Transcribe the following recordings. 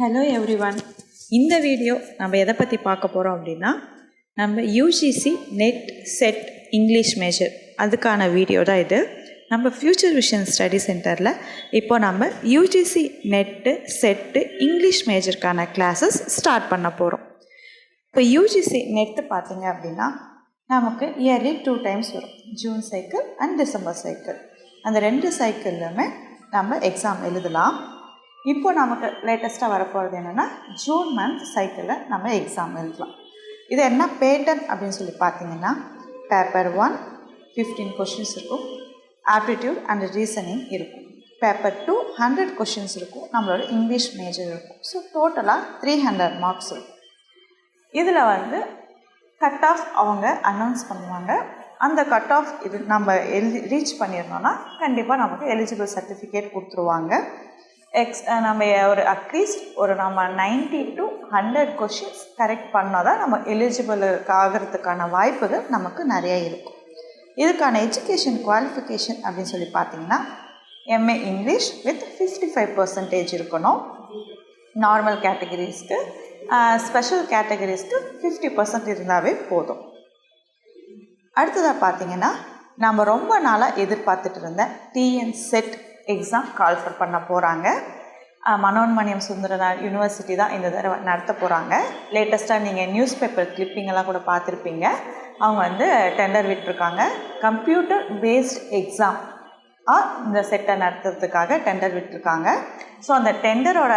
Hello everyone இந்த video நம்ம எதை பற்றி பார்க்க போகிறோம் அப்படின்னா நம்ம UGC NET SET English major அதுக்கான வீடியோ தான் இது. நம்ம ஃப்யூச்சர் விஷன் ஸ்டடி சென்டரில் இப்போ நம்ம யூஜிசி நெட்டு செட்டு இங்கிலீஷ் மேஜருக்கான கிளாஸஸ் ஸ்டார்ட் பண்ண போகிறோம் இப்போ யூஜிசி நெட்டு பார்த்தீங்க அப்படின்னா நமக்கு இயர்லி டூ டைம்ஸ் வரும். June cycle and December cycle அந்த ரெண்டு சைக்கிள்லையுமே நம்ம எக்ஸாம் எழுதலாம். இப்போ நமக்கு லேட்டஸ்ட்டாக வரப்போகிறது என்னென்னா ஜூன் மந்த் சைக்கிளில் நம்ம எக்ஸாம் எழுதலாம். இது என்ன பேட்டர்ன் அப்படின்னு சொல்லி பார்த்தீங்கன்னா பேப்பர் ஒன் ஃபிஃப்டீன் கொஷின்ஸ் இருக்கும். ஆப்டிடியூட் அண்ட் ரீசனிங் இருக்கும். பேப்பர் டூ ஹண்ட்ரட் கொஷின்ஸ் இருக்கும். நம்மளோட இங்கிலீஷ் மேஜர் இருக்கும். ஸோ டோட்டலாக த்ரீ ஹண்ட்ரட் மார்க்ஸ் இருக்கும். இதில் வந்து கட் ஆஃப் அவங்க அனௌன்ஸ் பண்ணுவாங்க. அந்த கட் ஆஃப் இது நம்ம எழுதி ரீச் பண்ணியிருந்தோம்னா கண்டிப்பாக நமக்கு எலிஜிபிள் சர்டிஃபிகேட் கொடுத்துருவாங்க. எக்ஸ் நம்ம ஒரு அட்லீஸ்ட் ஒரு நம்ம ninety to hundred questions correct பண்ணால் தான் நம்ம எலிஜிபிள் ஆகிறதுக்கான வாய்ப்புகள் நமக்கு நிறைய இருக்கும். இதுக்கான எஜுகேஷன் குவாலிஃபிகேஷன் அப்படின்னு சொல்லி பார்த்தீங்கன்னா MA English with fifty five percentage இருக்கணும். நார்மல் கேட்டகரிஸ்க்கு ஸ்பெஷல் கேட்டகரிஸ்க்கு ஃபிஃப்டி பர்சன்ட் இருந்தாவே போதும். அடுத்ததாக பார்த்தீங்கன்னா நம்ம ரொம்ப நாளாக எதிர்பார்த்துட்டு இருந்த டிஎன் செட் எக்ஸாம் கால்ஃபர் பண்ண போகிறாங்க மனோன்மணியம் சுந்தரனார் யூனிவர்சிட்டி தான் இந்த தடவை நடத்த போகிறாங்க லேட்டஸ்ட்டாக நீங்கள் நியூஸ் பேப்பர் கிளிப்பிங்கெல்லாம் கூட பார்த்துருப்பீங்க. அவங்க வந்து டெண்டர் விட்டுருக்காங்க. கம்ப்யூட்டர் பேஸ்ட் எக்ஸாம் இந்த செட்டை நடத்துறதுக்காக டெண்டர் விட்டுருக்காங்க. ஸோ அந்த டெண்டரோட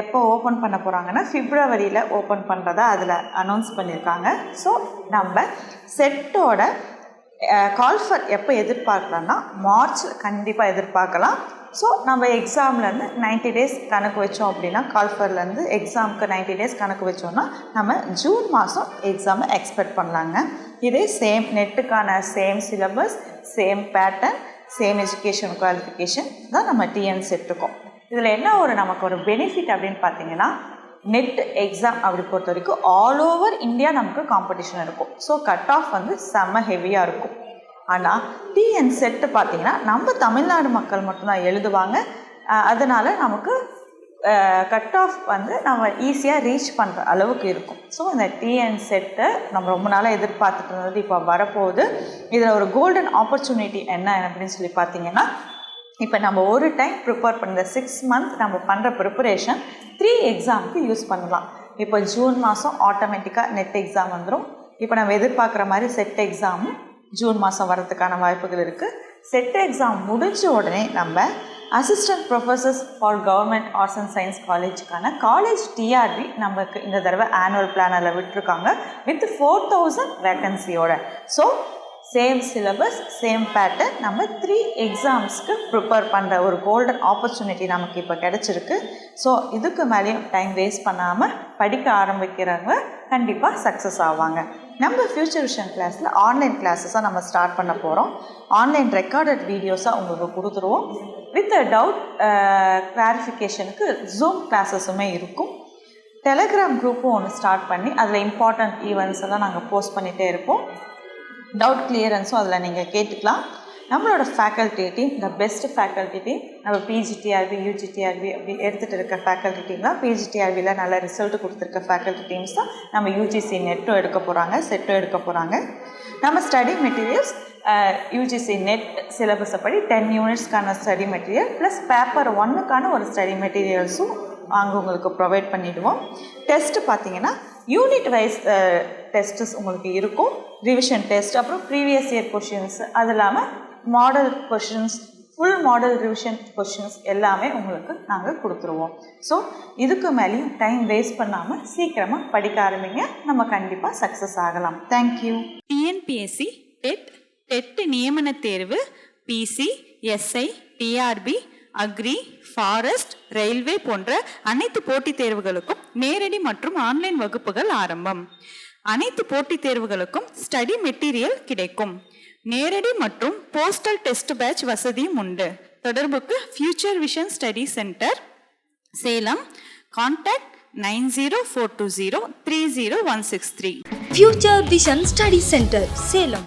எப்போ ஓப்பன் பண்ண போகிறாங்கன்னா ஃபிப்ரவரியில் ஓப்பன் பண்ணுறதா அதில் அனௌன்ஸ் பண்ணியிருக்காங்க ஸோ நம்ம செட்டோட கால்ஃபர் எப்போ எதிர்பார்க்கலாம்னா மார்ச் கண்டிப்பாக எதிர்பார்க்கலாம். ஸோ நம்ம எக்ஸாம்லேருந்து நைன்ட்டி டேஸ் கணக்கு வச்சோம் அப்படின்னா கால்ஃபர்லேருந்து எக்ஸாமுக்கு நைன்ட்டி டேஸ் கணக்கு வச்சோம்னா நம்ம ஜூன் மாதம் எக்ஸாமை எக்ஸ்பெக்ட் பண்ணலாங்க. இதே same நெட்டுக்கான same syllabus same pattern same education qualification தான் நம்ம டிஎன் செட்டுக்கும் இதில் என்ன ஒரு நமக்கு ஒரு பெனிஃபிட் அப்படின்னு பார்த்தீங்கன்னா நெட் எக்ஸாம் அப்படி பொறுத்த வரைக்கும் ஆல் ஓவர் இந்தியா நமக்கு காம்படிஷன் இருக்கும். ஸோ கட் ஆஃப் வந்து செம்ம ஹெவியாக இருக்கும். ஆனால் டிஎன் செட்டு பார்த்திங்கன்னா நம்ம தமிழ்நாடு மக்கள் மட்டும்தான் எழுதுவாங்க. அதனால் நமக்கு கட் ஆஃப் வந்து நம்ம ஈஸியாக ரீச் பண்ணுற அளவுக்கு இருக்கும். ஸோ இந்த டிஎன் செட்டை நம்ம ரொம்ப நாளாக எதிர்பார்த்துட்டு இருந்தது இப்போ வரப்போகுது. இதில் ஒரு கோல்டன் ஆப்பர்ச்சுனிட்டி என்ன அப்படின்னு சொல்லி பார்த்தீங்கன்னா இப்போ நம்ம ஒரு டைம் ப்ரிப்பேர் பண்ணுற சிக்ஸ் மந்த் நம்ம பண்ணுற ப்ரிப்பரேஷன் த்ரீ எக்ஸாமுக்கு யூஸ் பண்ணலாம். இப்போ ஜூன் மாதம் ஆட்டோமேட்டிக்காக நெட் எக்ஸாம் வந்துடும் இப்போ நம்ம எதிர்பார்க்குற மாதிரி செட் எக்ஸாமும் ஜூன் மாதம் வரதுக்கான வாய்ப்புகள் இருக்குது செட் எக்ஸாம் முடிஞ்ச உடனே நம்ம assistant professors for government arts and science காலேஜுக்கான college TRB நமக்கு இந்த தடவை ஆனுவல் பிளானரில் விட்டுருக்காங்க. With four thousand வேக்கன்சியோட so same syllabus same pattern நம்ம த்ரீ எக்ஸாம்ஸ்க்கு ப்ரிப்பேர் பண்ணுற ஒரு கோல்டன் ஆப்பர்ச்சுனிட்டி நமக்கு இப்போ கிடச்சிருக்கு. ஸோ இதுக்கு மேலேயும் டைம் வேஸ்ட் பண்ணாமல் படிக்க ஆரம்பிக்கிறவங்க கண்டிப்பாக சக்ஸஸ் ஆவாங்க. நம்ம ஃப்யூச்சர் விஷன் கிளாஸில் ஆன்லைன் கிளாஸஸாக நம்ம ஸ்டார்ட் பண்ண போகிறோம் ஆன்லைன் ரெக்கார்டட் வீடியோஸாக உங்களுக்கு கொடுத்துருவோம். வித் டவுட் கிளாரிஃபிகேஷனுக்கு ஜூம் கிளாஸஸுமே இருக்கும். டெலகிராம் குரூப்பும் ஒன்று ஸ்டார்ட் பண்ணி அதில் இம்பார்ட்டண்ட் ஈவெண்ட்ஸ் எல்லாம் நாங்கள் போஸ்ட் பண்ணிகிட்டே இருப்போம். டவுட் கிளியரன்ஸும் அதில் நீங்கள் கேட்டுக்கலாம். நம்மளோட faculty team the best faculty team நம்ம பிஜிடிஆர்பி யூஜிடிஆர்பி அப்படி எடுத்துகிட்டு இருக்க ஃபேக்கல்ட்டி டீம் தான். பிஜிடிஆர்பியில் நல்ல ரிசல்ட் கொடுத்துருக்க ஃபேக்கல்ட்டி டீம்ஸ் தான். நம்ம யூஜிசி நெட்டும் எடுக்க போகிறாங்க செட்டும் எடுக்க போகிறாங்க நம்ம ஸ்டடி மெட்டீரியல்ஸ் யூஜிசி நெட் சிலபஸை படி டென் யூனிட்ஸ்க்கான ஸ்டடி மெட்டீரியல் ப்ளஸ் பேப்பர் ஒன்னுக்கான ஒரு ஸ்டடி மெட்டீரியல்ஸும் அங்கே உங்களுக்கு ப்ரொவைட் பண்ணிவிடுவோம் டெஸ்ட்டு பார்த்தீங்கன்னா யூனிட் வைஸ் டெஸ்ட்டு உங்களுக்கு இருக்கும். ரிவிஷன் டெஸ்ட் அப்புறம் ப்ரீவியஸ் இயர் கொஷின்ஸ் அது இல்லாமல் model questions full model revision questions எல்லாமே உங்களுக்கு நாங்கள் கொடுத்துருவோம். ஸோ இதுக்கு மேலேயும் டைம் வேஸ்ட் பண்ணாமல் சீக்கிரமாக படிக்க ஆரம்பிங்க. நம்ம கண்டிப்பாக சக்ஸஸ் ஆகலாம். தேங்க்யூ டிஎன்பிஎஸ்சி டெட் டெட் நியமன தேர்வு PC SI TRB agri forest railway போன்ற அனைத்து போட்டித் தேர்வுகளுக்கும் நேரடி மற்றும் ஆன்லைன் வகுப்புகள் ஆரம்பம். அனைத்து போட்டித் தேர்வுகளுக்கும் ஸ்டடி மெட்டீரியல் கிடைக்கும். நேரடி மற்றும் போஸ்டல் டெஸ்ட் பேட்ச் வசதியும் உண்டு. தொடர்புக்கு future vision study centre Salem contact nine zero four two zero three zero one six three. Future vision study centre Salem.